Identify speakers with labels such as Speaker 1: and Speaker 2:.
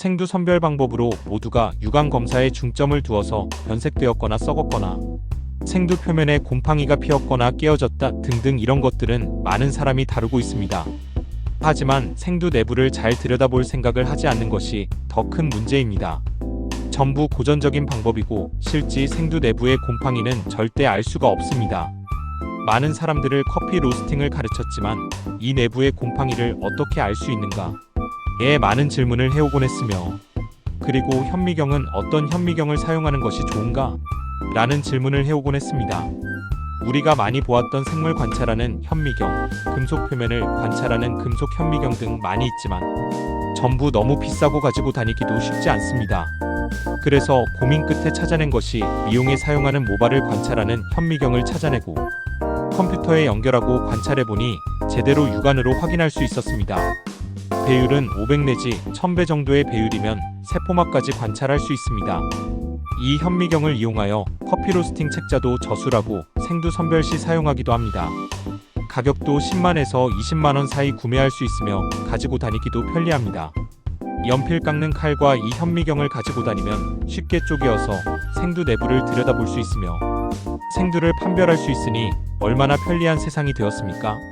Speaker 1: 생두 선별 방법으로 모두가 유관 검사에 중점을 두어서 변색되었거나 썩었거나 생두 표면에 곰팡이가 피었거나 깨어졌다 등등 이런 것들은 많은 사람이 다루고 있습니다. 하지만 생두 내부를 잘 들여다볼 생각을 하지 않는 것이 더 큰 문제입니다. 전부 고전적인 방법이고 실제 생두 내부의 곰팡이는 절대 알 수가 없습니다. 많은 사람들을 커피 로스팅을 가르쳤지만 이 내부의 곰팡이를 어떻게 알 수 있는가? 에 많은 질문을 해오곤 했으며 그리고 현미경은 어떤 현미경을 사용하는 것이 좋은가? 라는 질문을 해오곤 했습니다. 우리가 많이 보았던 생물 관찰하는 현미경, 금속 표면을 관찰하는 금속 현미경 등 많이 있지만 전부 너무 비싸고 가지고 다니기도 쉽지 않습니다. 그래서 고민 끝에 찾아낸 것이 미용에 사용하는 모발을 관찰하는 현미경을 찾아내고 컴퓨터에 연결하고 관찰해 보니 제대로 육안으로 확인할 수 있었습니다. 배율은 500 내지 1000배 정도의 배율이면 세포막까지 관찰할 수 있습니다. 이 현미경을 이용하여 커피 로스팅 책자도 저술하고 생두 선별 시 사용하기도 합니다. 가격도 10만에서 20만 원 사이 구매할 수 있으며 가지고 다니기도 편리합니다. 연필 깎는 칼과 이 현미경을 가지고 다니면 쉽게 쪼개어서 생두 내부를 들여다볼 수 있으며 생두를 판별할 수 있으니 얼마나 편리한 세상이 되었습니까?